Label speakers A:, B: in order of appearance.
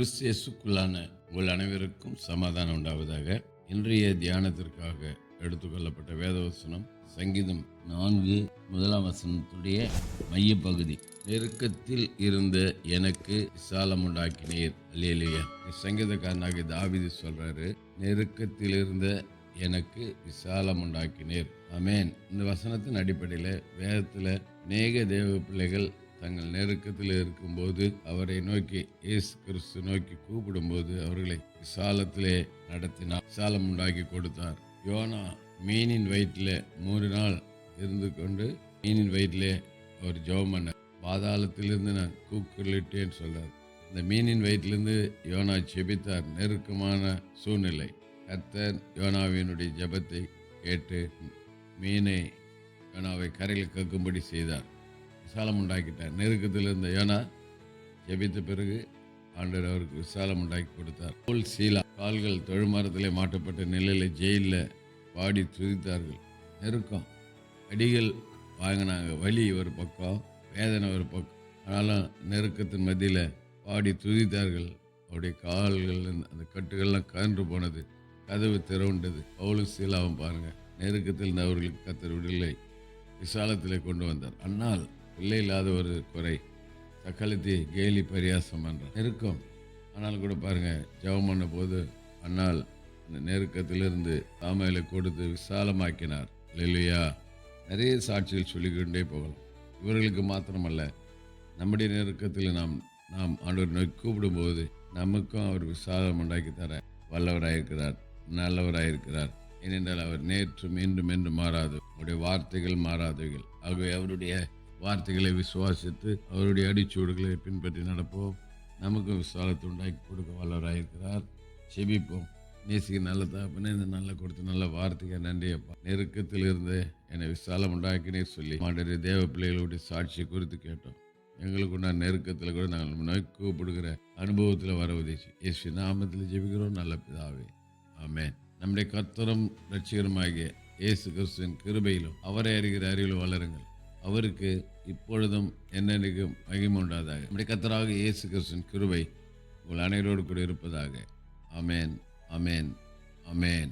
A: கிறிஸ்தியசுக்குள்ளான உங்கள் அனைவருக்கும் சமாதானம் உண்டாவதாக. இன்றைய தியானத்திற்காக எடுத்துக்கொள்ளப்பட்ட வேதவசனம் சங்கீதம் நான்கு முதலாம் வசனத்துடைய மையப்பகுதி. நெருக்கத்தில் இருந்த எனக்கு விசாலம் உண்டாக்கினீர். இல்லையா சங்கீதக்காரனாக தாவிதி சொல்றாரு நெருக்கத்தில் இருந்த எனக்கு விசாலம் உண்டாக்கினீர். அமேன் இந்த வசனத்தின் அடிப்படையில் வேதத்தில் அநேக தேவ பிள்ளைகள் தங்கள் நெருக்கத்தில் இருக்கும்போது அவரை நோக்கி இயேசு கிறிஸ்து நோக்கி கூப்பிடும்போது அவர்களை விசாலத்திலே நடத்தினார். விசாலம் உண்டாக்கி கொடுத்தார். யோனா மீனின் வயிற்றில் மூன்று நாள் இருந்து கொண்டு மீனின் வயிற்றிலே அவர் ஜெபம் பண்ணார். பாதாளத்திலிருந்து நான் கூக்குரலிட்டேன்னு சொல்றார் இந்த மீனின் வயிற்றிலிருந்து யோனா செபித்தார் நெருக்கமான சூழ்நிலை. கர்த்தர் யோனாவினுடைய ஜெபத்தை கேட்டு மீனை யோனாவை கரையில் கக்கும்படி செய்தார். விசாலம் உண்டாக்கிட்டார். நெருக்கத்தில் இருந்த யோனா ஜெபித்த பிறகு ஆண்டர் அவருக்கு விசாலம் உண்டாக்கி கொடுத்தார். போல் சீலா கால்கள் தொழுமரத்திலே மாட்டப்பட்ட நிலையில் ஜெயிலில் பாடி துதித்தார்கள். நெருக்கம். அடிகள் வாங்கினாங்க. வலி ஒரு பக்கம் வேதனை ஒரு பக்கம். ஆனாலும் நெருக்கத்தின் மத்தியில் பாடி துதித்தார்கள். அவருடைய கால்கள் அந்த கட்டுகள்லாம் கன்று போனது. கதவு திறவுண்டது. பவுலும் சீலாவும் பாருங்கள் நெருக்கத்தில் இருந்த அவர்களுக்கு கத்தர் விடுதலை. விசாலத்தில் கொண்டு வந்தார். அன்னால் பிள்ளை இல்லாத ஒரு குறை. சக்கலத்தி கேலி பரியாசம் என்ற நெருக்கம். ஆனால் கூட பாருங்கள் ஜெபம் பண்ண போது அன்னால் அந்த நெருக்கத்திலிருந்து தாமையில கொடுத்து விசாலமாக்கினார். இல்லையா நிறைய சாட்சிகள் சொல்லிக்கொண்டே போகலாம். இவர்களுக்கு மாத்திரமல்ல நம்முடைய நெருக்கத்தில் நாம் நாம் ஆண்டவர் நோக்கி கூப்பிடும்போது நமக்கும் அவர் விசாலம் உண்டாக்கி தர வல்லவராயிருக்கிறார் நல்லவராயிருக்கிறார். ஏனென்றால் அவர் நேற்றும் இன்றும் என்று மாறாது. அவருடைய வார்த்தைகள் மாறாதவைகள். ஆகவே அவருடைய வார்த்தைகளை விசுவாசித்து அவருடைய அடிச்சூடுகளை பின்பற்றி நடப்போம். நமக்கும் விசாலத்தை உண்டாக்கி கொடுக்க வல்லவராயிருக்கிறார். செபிப்போம். நேசிக்கு நல்ல தாப்பினே இந்த நல்ல கொடுத்த நல்ல வார்த்தைக்கு நன்றி அப்பா. நெருக்கத்தில் இருந்து என்னை விசாலம் உண்டாக்கினே சொல்லி மாண்டறிய தேவ பிள்ளைகளுடைய சாட்சியை குறித்து கேட்டோம். எங்களுக்கு உண்டான நெருக்கத்தில் கூட நாங்கள் நோக்கி அனுபவத்தில் வர உதவி. இயேசு நாமத்தில் ஜெபிக்கிறோம். நல்ல பிதாவே. ஆமே நம்முடைய கத்தரும் ரட்சிகருமாகிய இயேசு கிறிஸ்துவின் கிருபையிலும் அவரை அறிகிற அறிவிலும் வளருங்கள். அவருக்கு இப்பொழுதும் என்னென்றைக்கும் மகிமை உண்டாதாக நம்முடைய கத்தராக இயேசு கிருஷ்ணன் கிருவை உங்கள் அனைவரோடு கூட இருப்பதாக. அமேன் அமேன் அமேன்